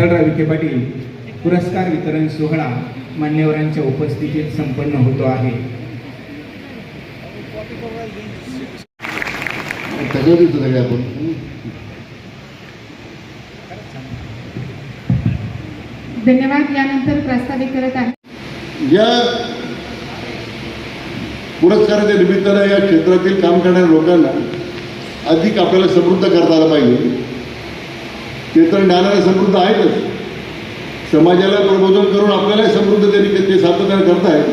विठ्ठलराव विखे पाटील पुरस्कार वितरण सोहळा मान्यवरांच्या उपस्थितीत संपन्न होतो आहे. धन्यवाद यानंतर प्रस्तावित करत आहे. या पुरस्काराच्या निमित्तानं या क्षेत्रातील काम करणाऱ्या लोकांना अधिक आपल्याला समृद्ध करता आलं पाहिजे. ते तर ज्ञानाला समृद्ध आहेतच. समाजाला प्रबोधन करून आपल्यालाही समृद्ध त्यांनी ते सातत्याने करतायत.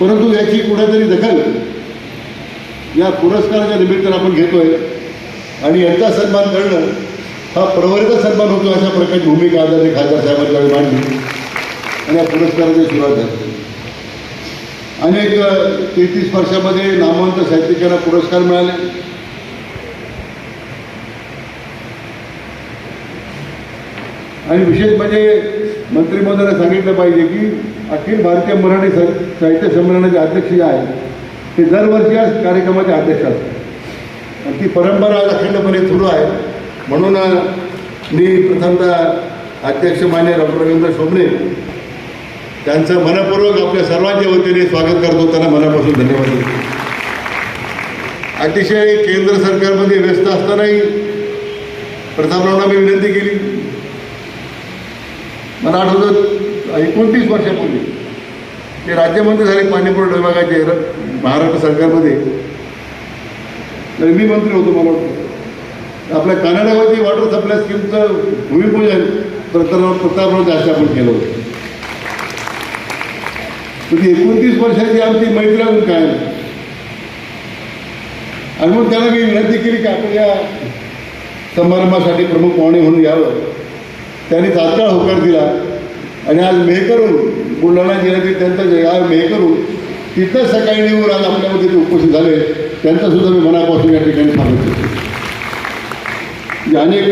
परंतु याची कुठेतरी दखल या पुरस्काराच्या निमित्तानं आपण घेतोय. आणि यांचा सन्मान करणं हा प्रवर्ग सन्मान होतो अशा प्रकारची भूमिका आदरणीय खासदार साहेबांच्या मांडली. आणि या पुरस्काराची सुरुवात झाली. अनेक तेहतीस वर्षामध्ये नामवंत साहित्यिकांना पुरस्कार मिळाले. आणि विशेष म्हणजे मंत्री सांगितलं पाहिजे की अखिल भारतीय मराठी सा- साहित्य संमेलनाचे अध्यक्ष जे आहेत ते दरवर्षी या कार्यक्रमाचे अध्यक्ष असतात. आणि ती परंपरा आज अखंडपणे सुरू आहे. म्हणून मी प्रथमतः अध्यक्ष मान्य डॉक्टर रवींद्र शोभणे त्यांचं मनपूर्वक आपल्या सर्वांच्या वतीने स्वागत करतो. त्यांना मनापासून धन्यवाद देतो. अतिशय केंद्र सरकारमध्ये व्यस्त असतानाही प्रथमरावांना मी विनंती केली. मला आठवतं एकोणतीस वर्षापूर्वी ते राज्यमंत्री झाले पाणीपुरवठा विभागाचे महाराष्ट्र सरकारमध्ये. तर मी मंत्री होतो मला वाटतं आपल्या कानाडावरती वॉटर सप्लाय स्कीमचं भूमिपूजन प्रताप प्रतापराव जास्त आपण केलं होतं. म्हणजे एकोणतीस वर्षाची आमची मैत्री अजून काय आणि मग त्याला मी विनंती केली की आपण या समारंभासाठी प्रमुख पाहुणे म्हणून यावं. त्यांनी तात्काळ होकार दिला. आणि आज मेहकरून बुलढाणा जिल्ह्यातील त्यांचा आज मेहकरून तिथं सकाळी निघून आज आपल्यामध्ये ते उपस्थित झाले. त्यांचा सुद्धा मी मनापासून या ठिकाणी स्वागत अनेक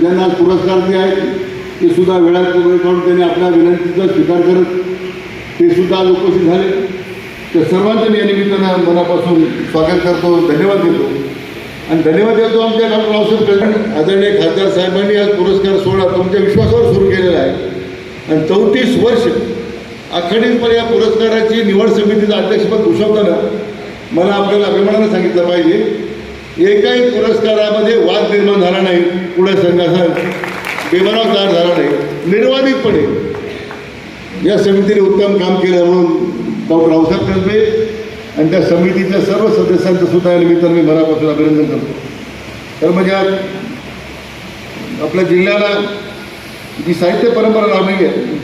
ज्यांना पुरस्कार जे आहेत ते सुद्धा वेळात वेळ काढून त्यांनी आपल्या विनंतीचा स्वीकार करत ते सुद्धा आज उपस्थित झाले. त्या सर्वांचं मी या निमित्तानं मनापासून स्वागत करतो धन्यवाद देतो. आणि धन्यवाद देतो आमच्या डॉक्टर रावसाहेब कल्याण आदरणीय खासदार साहेबांनी आज पुरस्कार सोहळा तुमच्या विश्वासावर सुरू केलेला आहे. आणि चौतीस वर्ष अखंडितपणे या पुरस्काराची निवड समितीचं अध्यक्षपद भूषवताना मला आपल्याला अभिमानानं सांगितलं पाहिजे एकाही पुरस्कारामध्ये वाद निर्माण झाला नाही पुढे संघाचा बेबनाव तयार झाला नाही. निर्वाधितपणे या समितीने उत्तम काम केलं म्हणून डॉक्टर रावसाहेब कसबे आणि त्या समितीच्या सर्व सदस्यांचं सुद्धा या निमित्तानं मी मनापासून अभिनंदन करतो. तर म्हणजे आपल्या जिल्ह्याला जी साहित्य परंपरा लाभली आहे